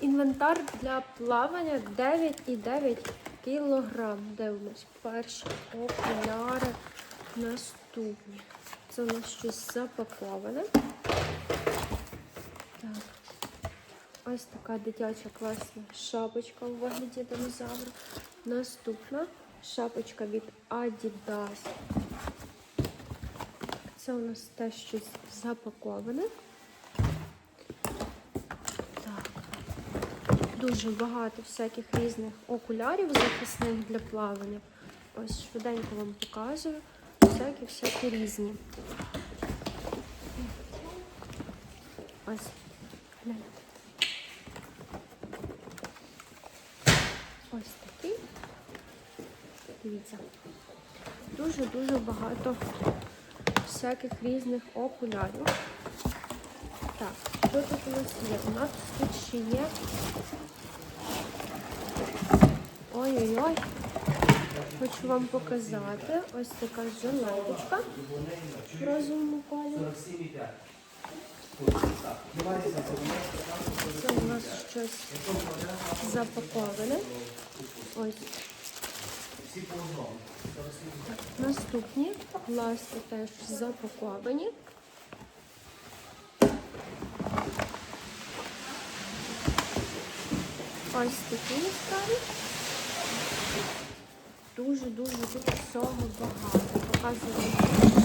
Інвентар для плавання 9,9 кілограм. Де у нас перші окуляри наступні. Це у нас щось запаковане. Так. Ось така дитяча класна шапочка у вигляді динозавра. Наступна шапочка від Adidas. Це у нас теж щось запаковане. Дуже багато всяких різних окулярів захисних для плавання. Ось швиденько вам показую. Всякі всякі різні. Ось. Ось такий. Дивіться. Дуже-дуже багато всяких різних окулярів. Так, що тут у нас є? У нас тут ще є. Ой-ой-ой. Хочу вам показати. Ось така жилеточка в розовому кольорі. Це у нас щось запаковане. Ось. Наступні пласти теж запаковані. Ось такі яскраві. Дуже-дуже тут всього багато. Показую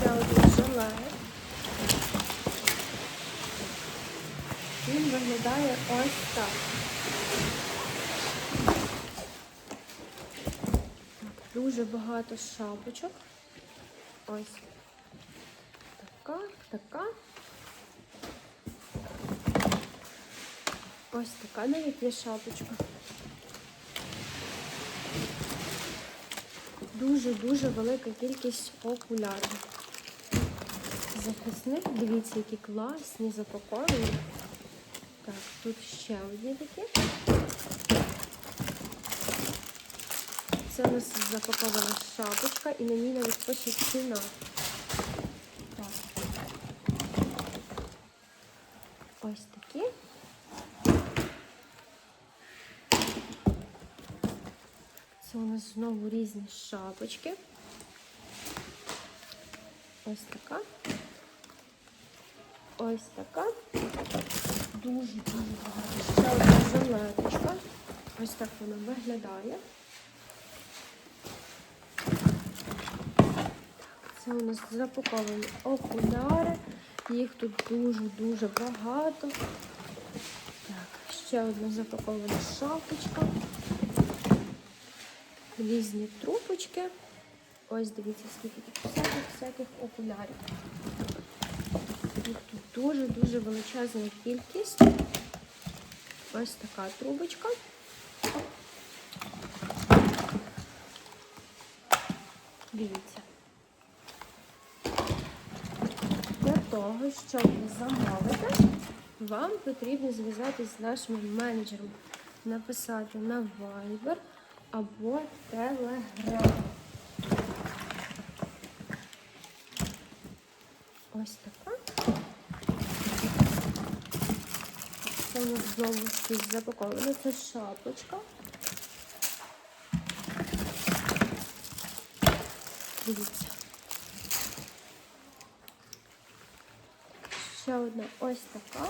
ще один жилет. Він виглядає ось так. Так, Дуже багато шапочок. Ось така, така. Ось така навіть є шапочка. Дуже-дуже велика кількість окулярів. Захисник, дивіться, які класні, запаковані. Так, тут ще одні такі. Це у нас запакована шапочка і на ній навіть пише ціна. Так. Ось такі. Це у нас знову різні шапочки. Ось така. Ось така. Дуже-дуже багато. Ще одна жилеточка. Ось так вона виглядає. Це у нас запаковані окуляри. Їх тут дуже-дуже багато. Так, ще одна запакована шапочка. Різні трубочки. Ось дивіться, скільки тут всяких всяких окулярів. Їх тут дуже-дуже величезна кількість. Ось така трубочка. Дивіться. Для того, щоб замовити, вам потрібно зв'язатися з нашим менеджером, написати на Viber або Telegram. Ось така. Це у нас знову щось запаковане. Це шапочка. Дивіться. Ще одна ось така.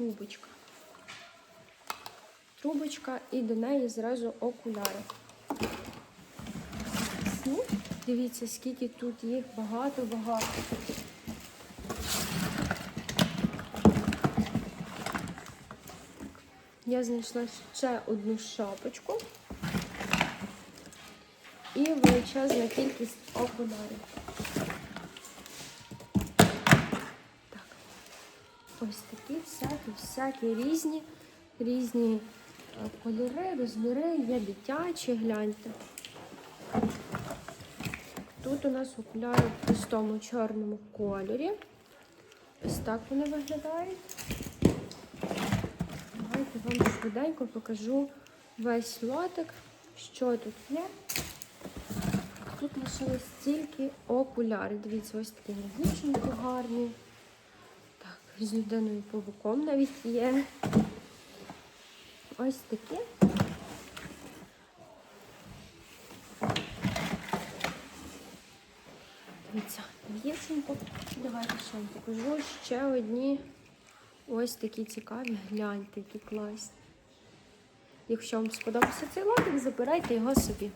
Трубочка. Трубочка і до неї зразу окуляри. Ну, Дивіться, скільки тут їх багато-багато. Я знайшла ще одну шапочку і величезна кількість окулярів. Ось такі всякі, всякі різні, різні е, кольори, розміри, є дитячі, гляньте. Тут у нас окуляри в простому чорному кольорі. Ось так вони виглядають. Давайте вам швиденько покажу весь лотик, що тут є. тут лишилось стільки окулярів. Дивіться, ось такі на гарні. З людиною павуком навіть є. Ось такі. Дивіться, дівчинку. Давайте ще вам покажу ще одні ось такі цікаві. Гляньте, які класні. Якщо вам сподобався цей лотик, забирайте його собі.